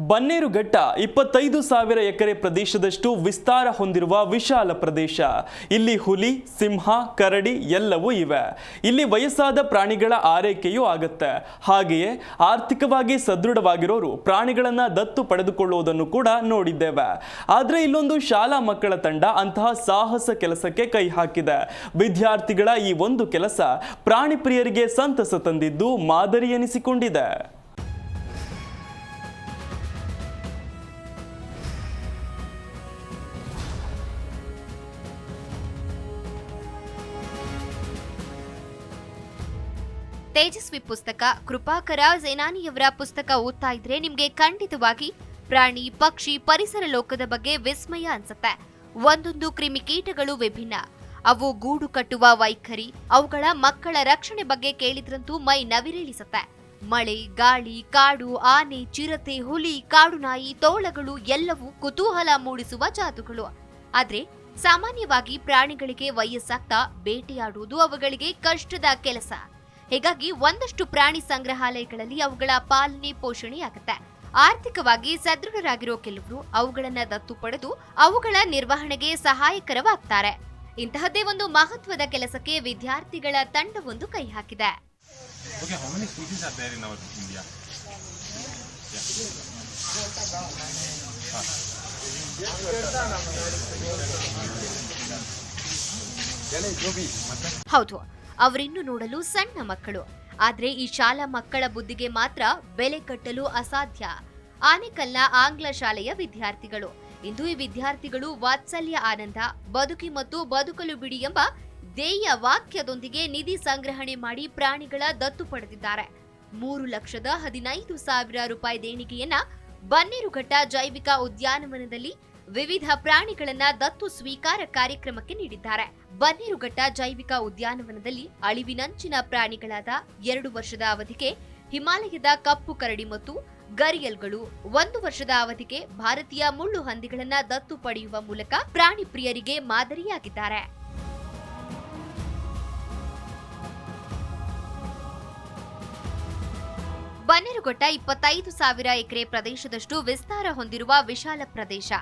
ಬನ್ನೇರುಘಟ್ಟ ಇಪ್ಪತ್ತೈದು ಸಾವಿರ ಎಕರೆ ಪ್ರದೇಶದಷ್ಟು ವಿಸ್ತಾರ ಹೊಂದಿರುವ ವಿಶಾಲ ಪ್ರದೇಶ. ಇಲ್ಲಿ ಹುಲಿ, ಸಿಂಹ, ಕರಡಿ ಎಲ್ಲವೂ ಇವೆ. ಇಲ್ಲಿ ವಯಸ್ಸಾದ ಪ್ರಾಣಿಗಳ ಆರೈಕೆಯೂ ಆಗುತ್ತೆ. ಹಾಗೆಯೇ ಆರ್ಥಿಕವಾಗಿ ಸದೃಢವಾಗಿರೋರು ಪ್ರಾಣಿಗಳನ್ನು ದತ್ತು ಪಡೆದುಕೊಳ್ಳುವುದನ್ನು ಕೂಡ ನೋಡಿದ್ದೇವೆ. ಆದರೆ ಇಲ್ಲೊಂದು ಶಾಲಾ ಮಕ್ಕಳ ತಂಡ ಅಂತಹ ಸಾಹಸ ಕೆಲಸಕ್ಕೆ ಕೈ ಹಾಕಿದೆ. ವಿದ್ಯಾರ್ಥಿಗಳ ಈ ಒಂದು ಕೆಲಸ ಪ್ರಾಣಿ ಪ್ರಿಯರಿಗೆ ಸಂತಸ ತಂದಿದ್ದು ಮಾದರಿ ಎನಿಸಿಕೊಂಡಿದೆ. ತೇಜಸ್ವಿ ಪುಸ್ತಕ, ಕೃಪಾಕರ ಸೇನಾನಿಯವರ ಪುಸ್ತಕ ಓದ್ತಾ ಇದ್ರೆ ನಿಮ್ಗೆ ಖಂಡಿತವಾಗಿ ಪ್ರಾಣಿ, ಪಕ್ಷಿ, ಪರಿಸರ ಲೋಕದ ಬಗ್ಗೆ ವಿಸ್ಮಯ ಅನ್ಸುತ್ತೆ. ಒಂದೊಂದು ಕ್ರಿಮಿಕೀಟಗಳು ವಿಭಿನ್ನ. ಅವು ಗೂಡು ಕಟ್ಟುವ ವೈಖರಿ, ಅವುಗಳ ಮಕ್ಕಳ ರಕ್ಷಣೆ ಬಗ್ಗೆ ಕೇಳಿದ್ರಂತೂ ಮೈ ನವಿರೇಳಿಸುತ್ತೆ. ಮಳೆ, ಗಾಳಿ, ಕಾಡು, ಆನೆ, ಚಿರತೆ, ಹುಲಿ, ಕಾಡು ನಾಯಿ, ತೋಳಗಳು ಎಲ್ಲವೂ ಕುತೂಹಲ ಮೂಡಿಸುವ ಜಾತುಗಳು ಆದ್ರೆ ಸಾಮಾನ್ಯವಾಗಿ ಪ್ರಾಣಿಗಳಿಗೆ ವಯಸ್ಸಾಗ್ತಾ ಬೇಟೆಯಾಡುವುದು ಅವುಗಳಿಗೆ ಕಷ್ಟದ ಕೆಲಸ. ಹೀಗಾಗಿ ಒಂದಷ್ಟು ಪ್ರಾಣಿ ಸಂಗ್ರಹಾಲಯಗಳಲ್ಲಿ ಅವುಗಳ ಪಾಲನೆ ಪೋಷಣೆಯಾಗುತ್ತೆ. ಆರ್ಥಿಕವಾಗಿ ಸದೃಢರಾಗಿರೋ ಕೆಲವರು ಅವುಗಳನ್ನ ದತ್ತು ಪಡೆದು ಅವುಗಳ ನಿರ್ವಹಣೆಗೆ ಸಹಾಯಕರವಾಗ್ತಾರೆ. ಇಂತಹದ್ದೇ ಒಂದು ಮಹತ್ವದ ಕೆಲಸಕ್ಕೆ ವಿದ್ಯಾರ್ಥಿಗಳ ತಂಡವೊಂದು ಕೈ ಹಾಕಿದೆ. Okay, how many species are there in our India? ಹೌದು. ಅವರಿನ್ನು ನೋಡಲು ಸಣ್ಣ ಮಕ್ಕಳು. ಆದರೆ ಈ ಶಾಲಾ ಮಕ್ಕಳ ಬುದ್ಧಿಗೆ ಮಾತ್ರ ಬೆಲೆ ಕಟ್ಟಲು ಅಸಾಧ್ಯ. ಆನೆಕಲ್ಲ ಆಂಗ್ಲ ಶಾಲೆಯ ವಿದ್ಯಾರ್ಥಿಗಳು. ಇಂದು ಈ ವಿದ್ಯಾರ್ಥಿಗಳು ವಾತ್ಸಲ್ಯ ಆನಂದ, ಬದುಕಿ ಮತ್ತು ಬದುಕಲು ಬಿಡಿ ಎಂಬ ಧ್ಯೇಯ ವಾಕ್ಯದೊಂದಿಗೆ ನಿಧಿ ಸಂಗ್ರಹಣೆ ಮಾಡಿ ಪ್ರಾಣಿಗಳ ದತ್ತು ಪಡೆದಿದ್ದಾರೆ. ಮೂರು ಲಕ್ಷದ ಹದಿನೈದು ಸಾವಿರ ರೂಪಾಯಿ ದೇಣಿಗೆಯನ್ನ ಬನ್ನೇರುಘಟ್ಟ ಜೈವಿಕ ಉದ್ಯಾನವನದಲ್ಲಿ ವಿವಿಧ ಪ್ರಾಣಿಗಳನ್ನ ದತ್ತು ಸ್ವೀಕಾರ ಕಾರ್ಯಕ್ರಮಕ್ಕೆ ನೀಡಿದ್ದಾರೆ. ಬನ್ನೇರುಘಟ್ಟ ಜೈವಿಕ ಉದ್ಯಾನವನದಲ್ಲಿ ಅಳಿವಿನಂಚಿನ ಪ್ರಾಣಿಗಳಾದ ಎರಡು ವರ್ಷದ ಅವಧಿಗೆ ಹಿಮಾಲಯದ ಕಪ್ಪು ಕರಡಿ ಮತ್ತು ಗರಿಯಲ್ಗಳು, ಒಂದು ವರ್ಷದ ಅವಧಿಗೆ ಭಾರತೀಯ ಮುಳ್ಳು ಹಂದಿಗಳನ್ನ ದತ್ತು ಪಡೆಯುವ ಮೂಲಕ ಪ್ರಾಣಿ ಪ್ರಿಯರಿಗೆ ಮಾದರಿಯಾಗಿದ್ದಾರೆ. ಬನ್ನೇರುಘಟ್ಟ ಇಪ್ಪತ್ತೈದು ಸಾವಿರ ಎಕರೆ ಪ್ರದೇಶದಷ್ಟು ವಿಸ್ತಾರ ಹೊಂದಿರುವ ವಿಶಾಲ ಪ್ರದೇಶ.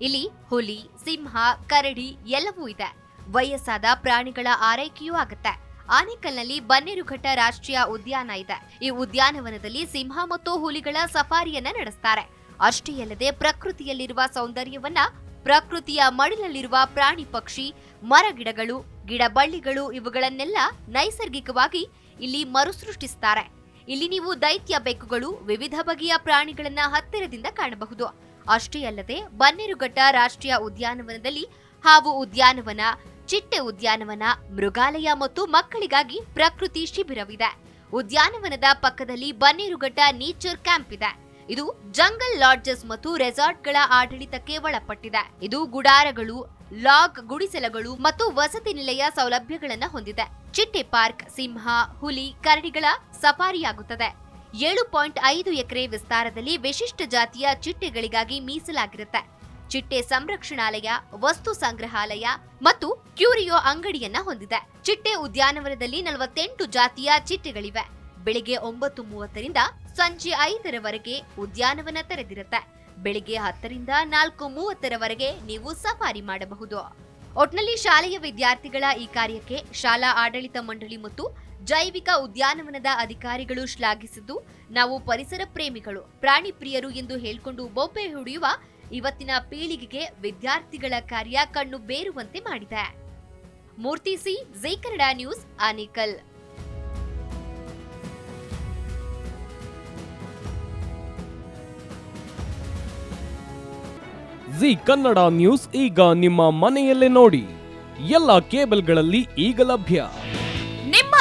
ಇಲ್ಲಿ ಹುಲಿ, ಸಿಂಹ, ಕರಡಿ ಎಲ್ಲವೂ ಇದೆ. ವಯಸ್ಸಾದ ಪ್ರಾಣಿಗಳ ಆರೈಕೆಯೂ ಆಗುತ್ತೆ. ಆನೇಕಲ್ನಲ್ಲಿ ಬನ್ನೇರುಘಟ್ಟ ರಾಷ್ಟ್ರೀಯ ಉದ್ಯಾನ ಇದೆ. ಈ ಉದ್ಯಾನವನದಲ್ಲಿ ಸಿಂಹ ಮತ್ತು ಹುಲಿಗಳ ಸಫಾರಿಯನ್ನ ನಡೆಸ್ತಾರೆ. ಅಷ್ಟೇ ಅಲ್ಲದೆ ಪ್ರಕೃತಿಯಲ್ಲಿರುವ ಸೌಂದರ್ಯವನ್ನ, ಪ್ರಕೃತಿಯ ಮಡಿಲಲ್ಲಿರುವ ಪ್ರಾಣಿ ಪಕ್ಷಿ ಮರಗಿಡಗಳು ಗಿಡಬಳ್ಳಿಗಳು ಇವುಗಳನ್ನೆಲ್ಲ ನೈಸರ್ಗಿಕವಾಗಿ ಇಲ್ಲಿ ಮರುಸೃಷ್ಟಿಸ್ತಾರೆ. ಇಲ್ಲಿ ನೀವು ದೈತ್ಯ ಬೆಕ್ಕುಗಳು ವಿವಿಧ ಬಗೆಯ ಪ್ರಾಣಿಗಳನ್ನ ಹತ್ತಿರದಿಂದ ಕಾಣಬಹುದು. ಅಷ್ಟೇ ಅಲ್ಲದೆ ಬನ್ನೇರುಘಟ್ಟ ರಾಷ್ಟ್ರೀಯ ಉದ್ಯಾನವನದಲ್ಲಿ ಹಾವು ಉದ್ಯಾನವನ, ಚಿಟ್ಟೆ ಉದ್ಯಾನವನ, ಮೃಗಾಲಯ ಮತ್ತು ಮಕ್ಕಳಿಗಾಗಿ ಪ್ರಕೃತಿ ಶಿಬಿರವಿದೆ. ಉದ್ಯಾನವನದ ಪಕ್ಕದಲ್ಲಿ ಬನ್ನೇರುಘಟ್ಟ ನೇಚರ್ ಕ್ಯಾಂಪ್ ಇದೆ. ಇದು ಜಂಗಲ್ ಲಾಡ್ಜಸ್ ಮತ್ತು ರೆಸಾರ್ಟ್ಗಳ ಆಡಳಿತಕ್ಕೆ ಒಳಪಟ್ಟಿದೆ. ಇದು ಗುಡಾರಗಳು, ಲಾಗ್ ಗುಡಿಸಲಗಳು ಮತ್ತು ವಸತಿ ನಿಲಯ ಸೌಲಭ್ಯಗಳನ್ನು ಹೊಂದಿದೆ. ಚಿಟ್ಟೆ ಪಾರ್ಕ್, ಸಿಂಹ, ಹುಲಿ, ಕರಡಿಗಳ ಸಫಾರಿಯಾಗುತ್ತದೆ. ಏಳು ಪಾಯಿಂಟ್ ಐದು ಎಕರೆ ವಿಸ್ತಾರದಲ್ಲಿ ವಿಶಿಷ್ಟ ಜಾತಿಯ ಚಿಟ್ಟೆಗಳಿಗಾಗಿ ಮೀಸಲಾಗಿರುತ್ತೆ. ಚಿಟ್ಟೆ ಸಂರಕ್ಷಣಾಲಯ, ವಸ್ತು ಸಂಗ್ರಹಾಲಯ ಮತ್ತು ಕ್ಯೂರಿಯೋ ಅಂಗಡಿಯನ್ನ ಹೊಂದಿದೆ. ಚಿಟ್ಟೆ ಉದ್ಯಾನವನದಲ್ಲಿ ನಲವತ್ತೆಂಟು ಜಾತಿಯ ಚಿಟ್ಟೆಗಳಿವೆ. ಬೆಳಿಗ್ಗೆ ಒಂಬತ್ತು ಮೂವತ್ತರಿಂದ ಸಂಜೆ ಐದರವರೆಗೆ ಉದ್ಯಾನವನ ತೆರೆದಿರುತ್ತೆ. ಬೆಳಿಗ್ಗೆ ಹತ್ತರಿಂದ ನಾಲ್ಕು ಮೂವತ್ತರವರೆಗೆ ನೀವು ಸಫಾರಿ ಮಾಡಬಹುದು. ಒಟ್ನಲ್ಲಿ ಶಾಲೆಯ ವಿದ್ಯಾರ್ಥಿಗಳ ಈ ಕಾರ್ಯಕ್ಕೆ ಶಾಲಾ ಆಡಳಿತ ಮಂಡಳಿ ಮತ್ತು ಜೈವಿಕ ಉದ್ಯಾನವನದ ಅಧಿಕಾರಿಗಳು ಶ್ಲಾಘಿಸಿದ್ದು, ನಾವು ಪರಿಸರ ಪ್ರೇಮಿಗಳು, ಪ್ರಾಣಿ ಪ್ರಿಯರು ಎಂದು ಹೇಳಿಕೊಂಡು ಬೊಬ್ಬೆ ಹೊಡೆಯುವ ಇವತ್ತಿನ ಪೀಳಿಗೆಗೆ ವಿದ್ಯಾರ್ಥಿಗಳ ಕಾರ್ಯ ಕಣ್ಣು ಬೇರುವಂತೆ ಮಾಡಿದೆ. Murthy C, Jai Kannada news, Anekal. Zee Kannada news ಈಗ ನಿಮ್ಮ ಮನೆಯಲ್ಲೇ ನೋಡಿ. ಎಲ್ಲ ಕೇಬಲ್ಗಳಲ್ಲಿ ಈಗ ಲಭ್ಯ.